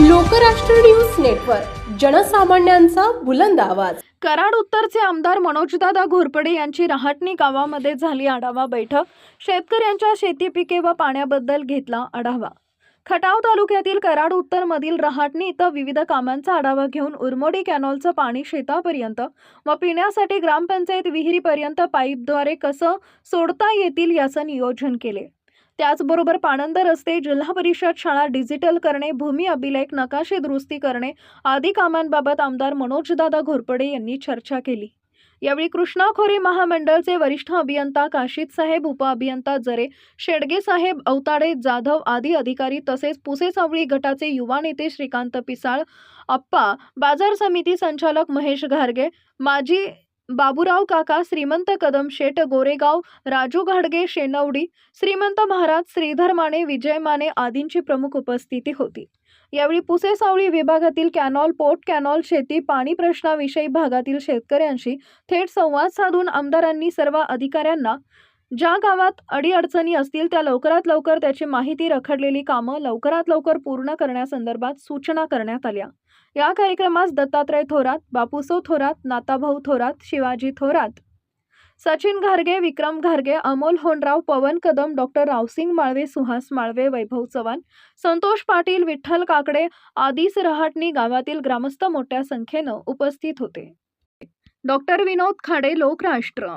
Lokrashtra news network जनसामान्यांचा बुलंद आवाज. कराड उत्तरचे आमदार मनोजदादा घोरपडे यांची रहाटणी गावामध्ये झाली आढावा बैठक. शेतकऱ्यांच्या शेती पिके व पाण्याबद्दल घेतला आढावा. खटाव तालुक्यातील कराड उत्तरमधील रहाटणी इथं विविध कामांचा आढावा घेऊन उरमोडी कॅनॉलचं पाणी शेतापर्यंत व पिण्यासाठी ग्रामपंचायत विहिरीपर्यंत पाईपद्वारे कसं सोडता येतील याचं नियोजन केले. त्याचबरोबर पाणंद रस्ते जिल्हा परिषद शाळा डिजिटल करणे भूमी अभिलेख नकाशे दुरुस्ती करणे आदी कामांबाबत आमदार मनोजदादा घोरपडे यांनी चर्चा केली. यावेळी कृष्णा खोरे महामंडळचे वरिष्ठ अभियंता काशीद साहेब उपअभियंता जरे शेडगे साहेब अवताडे जाधव आदी अधिकारी तसेच पुसे सावळी गटाचे युवा नेते श्रीकांत पिसाळ अप्पा बाजार समिती संचालक महेश घारगे माजी बाबूराव काका श्रीमंत कदम शेट गोरेगाव राजू घाडगे शेनवडी श्रीमंत महाराज श्रीधर माने विजय माने आदींची प्रमुख उपस्थिती होती. यावेळी पुसे सावळी विभागातील कॅनॉल पोर्ट कॅनॉल शेती पाणी प्रश्नाविषयी भागातील शेतकऱ्यांशी थेट संवाद साधून आमदारांनी सर्व अधिकाऱ्यांना ज्या गावात अडीअडचणी असतील त्या लवकरात लवकर त्याची माहिती रखडलेली कामं लवकरात लवकर पूर्ण करण्यासंदर्भात सूचना करण्यात आल्या. या कार्यक्रमास दत्तात्रय थोरात बापूसो थोरात नाताभाऊ थोरात शिवाजी थोरात सचिन घारगे विक्रम घारगे अमोल होनराव पवन कदम डॉक्टर रावसिंग माळवे सुहास माळवे वैभव चव्हाण संतोष पाटील विठ्ठल काकडे आदीस रहाटणी गावातील ग्रामस्थ मोठ्या संख्येनं उपस्थित होते. डॉक्टर विनोद खाडे लोकराष्ट्र